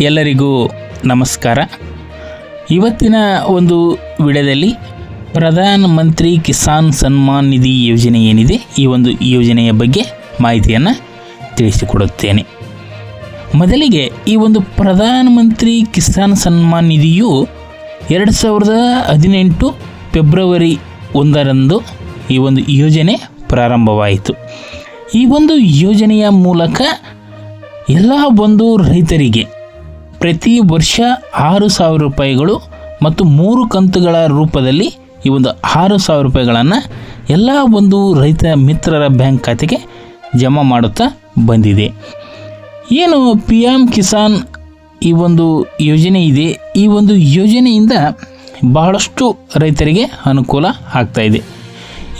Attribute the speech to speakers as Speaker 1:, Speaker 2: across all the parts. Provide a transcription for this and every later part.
Speaker 1: ಎಲ್ಲರಿಗೂ ನಮಸ್ಕಾರ. ಇವತ್ತಿನ ಒಂದು ವಿಡಿಯೋದಲ್ಲಿ ಪ್ರಧಾನ ಮಂತ್ರಿ ಕಿಸಾನ್ ಸನ್ಮಾನ್ ನಿಧಿ ಯೋಜನೆ ಏನಿದೆ, ಈ ಒಂದು ಯೋಜನೆಯ ಬಗ್ಗೆ ಮಾಹಿತಿಯನ್ನು ತಿಳಿಸಿಕೊಡುತ್ತೇನೆ. ಮೊದಲಿಗೆ ಈ ಒಂದು ಪ್ರಧಾನ ಮಂತ್ರಿ ಕಿಸಾನ್ ಸನ್ಮಾನ್ ನಿಧಿಯು ಎರಡು ಸಾವಿರದ ಹದಿನೆಂಟು ಫೆಬ್ರವರಿ ಒಂದರಂದು ಈ ಒಂದು ಯೋಜನೆ ಪ್ರಾರಂಭವಾಯಿತು. ಈ ಒಂದು ಯೋಜನೆಯ ಮೂಲಕ ಎಲ್ಲ ಬಂದು ರೈತರಿಗೆ ಪ್ರತಿ ವರ್ಷ ಆರು ಸಾವಿರ ರೂಪಾಯಿಗಳು ಮತ್ತು ಮೂರು ಕಂತುಗಳ ರೂಪದಲ್ಲಿ ಈ ಒಂದು ಆರು ಸಾವಿರ ರೂಪಾಯಿಗಳನ್ನು ಎಲ್ಲ ಒಂದು ರೈತ ಮಿತ್ರರ ಬ್ಯಾಂಕ್ ಖಾತೆಗೆ ಜಮಾ ಮಾಡುತ್ತಾ ಬಂದಿದೆ. ಏನು ಪಿ ಎಂ ಕಿಸಾನ್ ಈ ಒಂದು ಯೋಜನೆ ಇದೆ? ಈ ಒಂದು ಯೋಜನೆಯಿಂದ ಬಹಳಷ್ಟು ರೈತರಿಗೆ ಅನುಕೂಲ ಆಗ್ತಾ ಇದೆ.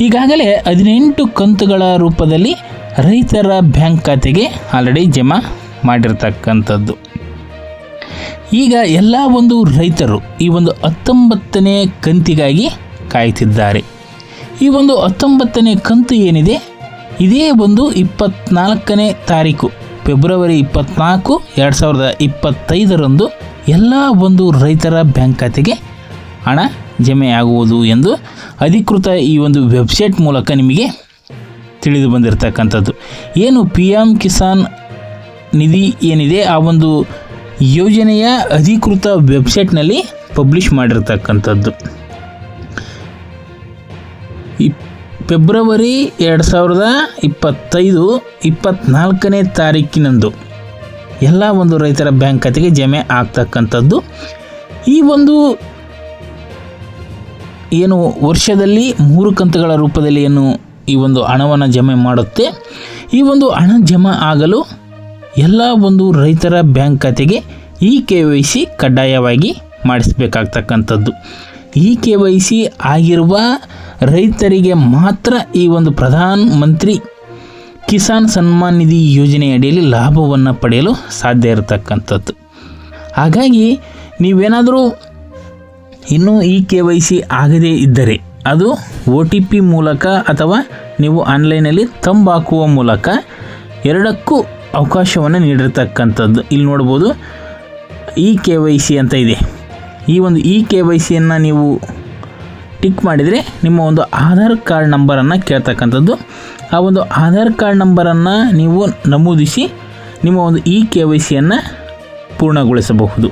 Speaker 1: ಈಗಾಗಲೇ ಹದಿನೆಂಟು ಕಂತುಗಳ ರೂಪದಲ್ಲಿ ರೈತರ ಬ್ಯಾಂಕ್ ಖಾತೆಗೆ ಆಲ್ರೆಡಿ ಜಮಾ ಮಾಡಿರ್ತಕ್ಕಂಥದ್ದು. ಈಗ ಎಲ್ಲ ಒಂದು ರೈತರು ಈ ಒಂದು ಹತ್ತೊಂಬತ್ತನೇ ಕಂತಿಗಾಗಿ ಕಾಯ್ತಿದ್ದಾರೆ. ಈ ಒಂದು ಹತ್ತೊಂಬತ್ತನೇ ಕಂತು ಏನಿದೆ? ಇದೇ ಒಂದು ಇಪ್ಪತ್ನಾಲ್ಕನೇ ತಾರೀಕು, ಫೆಬ್ರವರಿ ಇಪ್ಪತ್ನಾಲ್ಕು, ಎರಡು ಸಾವಿರದ ಇಪ್ಪತ್ತೈದರಂದು ಎಲ್ಲ ಒಂದು ರೈತರ ಬ್ಯಾಂಕ್ ಖಾತೆಗೆ ಹಣ ಜಮೆಯಾಗುವುದು ಎಂದು ಅಧಿಕೃತ ಈ ಒಂದು ವೆಬ್ಸೈಟ್ ಮೂಲಕ ನಿಮಗೆ ತಿಳಿದು ಬಂದಿರತಕ್ಕಂಥದ್ದು. ಏನು ಪಿ ಎಂ ಕಿಸಾನ್ ನಿಧಿ ಏನಿದೆ? ಆ ಒಂದು ಯೋಜನೆಯ ಅಧಿಕೃತ ವೆಬ್ಸೈಟ್ನಲ್ಲಿ ಪಬ್ಲಿಷ್ ಮಾಡಿರ್ತಕ್ಕಂಥದ್ದು. ಫೆಬ್ರವರಿ ಎರಡು ಸಾವಿರದ ಇಪ್ಪತ್ತೈದು ಇಪ್ಪತ್ತ್ನಾಲ್ಕನೇ ತಾರೀಕಿನಂದು ಎಲ್ಲ ಒಂದು ರೈತರ ಬ್ಯಾಂಕ್ ಖಾತೆಗೆ ಜಮೆ ಆಗ್ತಕ್ಕಂಥದ್ದು. ಈ ಒಂದು ಏನು ವರ್ಷದಲ್ಲಿ ಮೂರು ಕಂತುಗಳ ರೂಪದಲ್ಲಿ ಏನು ಈ ಒಂದು ಹಣವನ್ನು ಜಮೆ ಮಾಡುತ್ತೆ. ಈ ಒಂದು ಹಣ ಜಮಾ ಆಗಲು ಎಲ್ಲ ಒಂದು ರೈತರ ಬ್ಯಾಂಕ್ ಖಾತೆಗೆ ಇ ಕೆ ವೈ ಸಿ ಕಡ್ಡಾಯವಾಗಿ ಮಾಡಿಸಬೇಕಾಗ್ತಕ್ಕಂಥದ್ದು. ಇ ಕೆ ವೈ ಸಿ ಆಗಿರುವ ರೈತರಿಗೆ ಮಾತ್ರ ಈ ಒಂದು ಪ್ರಧಾನ ಮಂತ್ರಿ ಕಿಸಾನ್ ಸನ್ಮಾನ್ ನಿಧಿ ಯೋಜನೆ ಅಡಿಯಲ್ಲಿ ಲಾಭವನ್ನು ಪಡೆಯಲು ಸಾಧ್ಯ ಇರತಕ್ಕಂಥದ್ದು. ಹಾಗಾಗಿ ನೀವೇನಾದರೂ ಇನ್ನೂ ಈ ಕೆ ವೈ ಸಿ ಆಗದೇ ಇದ್ದರೆ ಅದು ಒ ಟಿ ಪಿ ಮೂಲಕ ಅಥವಾ ನೀವು ಆನ್ಲೈನಲ್ಲಿ ತಂಬಾಕುವ ಮೂಲಕ ಎರಡಕ್ಕೂ ಅವಕಾಶವನ್ನು ನೀಡಿರ್ತಕ್ಕಂಥದ್ದು. ಇಲ್ಲಿ ನೋಡ್ಬೋದು ಇ ಕೆ ವೈ ಸಿ ಅಂತ ಇದೆ. ಈ ಒಂದು ಇ ಕೆ ವೈ ಸಿಯನ್ನು ನೀವು ಟಿಕ್ ಮಾಡಿದರೆ ನಿಮ್ಮ ಒಂದು ಆಧಾರ್ ಕಾರ್ಡ್ ನಂಬರನ್ನು ಕೇಳ್ತಕ್ಕಂಥದ್ದು. ಆ ಒಂದು ಆಧಾರ್ ಕಾರ್ಡ್ ನಂಬರನ್ನು ನೀವು ನಮೂದಿಸಿ ನಿಮ್ಮ ಒಂದು ಇ ಕೆ ವೈ ಸಿಯನ್ನು ಪೂರ್ಣಗೊಳಿಸಬಹುದು.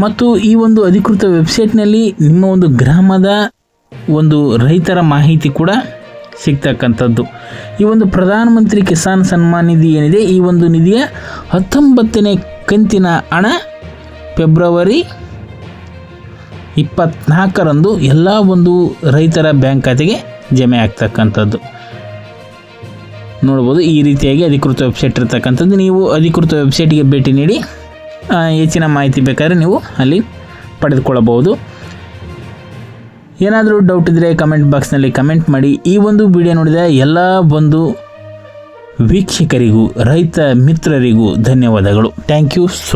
Speaker 1: ಮತ್ತು ಈ ಒಂದು ಅಧಿಕೃತ ವೆಬ್ಸೈಟ್ನಲ್ಲಿ ನಿಮ್ಮ ಒಂದು ಗ್ರಾಮದ ಒಂದು ರೈತರ ಮಾಹಿತಿ ಕೂಡ ಸಿಗ್ತಕ್ಕಂಥದ್ದು. ಈ ಒಂದು ಪ್ರಧಾನಮಂತ್ರಿ ಕಿಸಾನ್ ಸನ್ಮಾನ್ ನಿಧಿ ಏನಿದೆ? ಈ ಒಂದು ನಿಧಿಯ ಹತ್ತೊಂಬತ್ತನೇ ಕಂತಿನ ಹಣ ಫೆಬ್ರವರಿ ಇಪ್ಪತ್ನಾಲ್ಕರಂದು ಎಲ್ಲ ಒಂದು ರೈತರ ಬ್ಯಾಂಕ್ ಖಾತೆಗೆ ಜಮೆ ಆಗ್ತಕ್ಕಂಥದ್ದು. ನೋಡ್ಬೋದು ಈ ರೀತಿಯಾಗಿ ಅಧಿಕೃತ ವೆಬ್ಸೈಟ್ ಇರ್ತಕ್ಕಂಥದ್ದು. ನೀವು ಅಧಿಕೃತ ವೆಬ್ಸೈಟ್ಗೆ ಭೇಟಿ ನೀಡಿ ಹೆಚ್ಚಿನ ಮಾಹಿತಿ ಬೇಕಾದರೆ ನೀವು ಅಲ್ಲಿ ಪಡೆದುಕೊಳ್ಳಬಹುದು. ಏನಾದರೂ ಡೌಟ್ ಇದ್ದರೆ ಕಮೆಂಟ್ ಬಾಕ್ಸ್ನಲ್ಲಿ ಕಮೆಂಟ್ ಮಾಡಿ. ಈ ಒಂದು ವಿಡಿಯೋ ನೋಡಿದ ಎಲ್ಲ ಬಂದು ವೀಕ್ಷಕರಿಗೂ, ರೈತ ಮಿತ್ರರಿಗೂ ಧನ್ಯವಾದಗಳು. Thank you so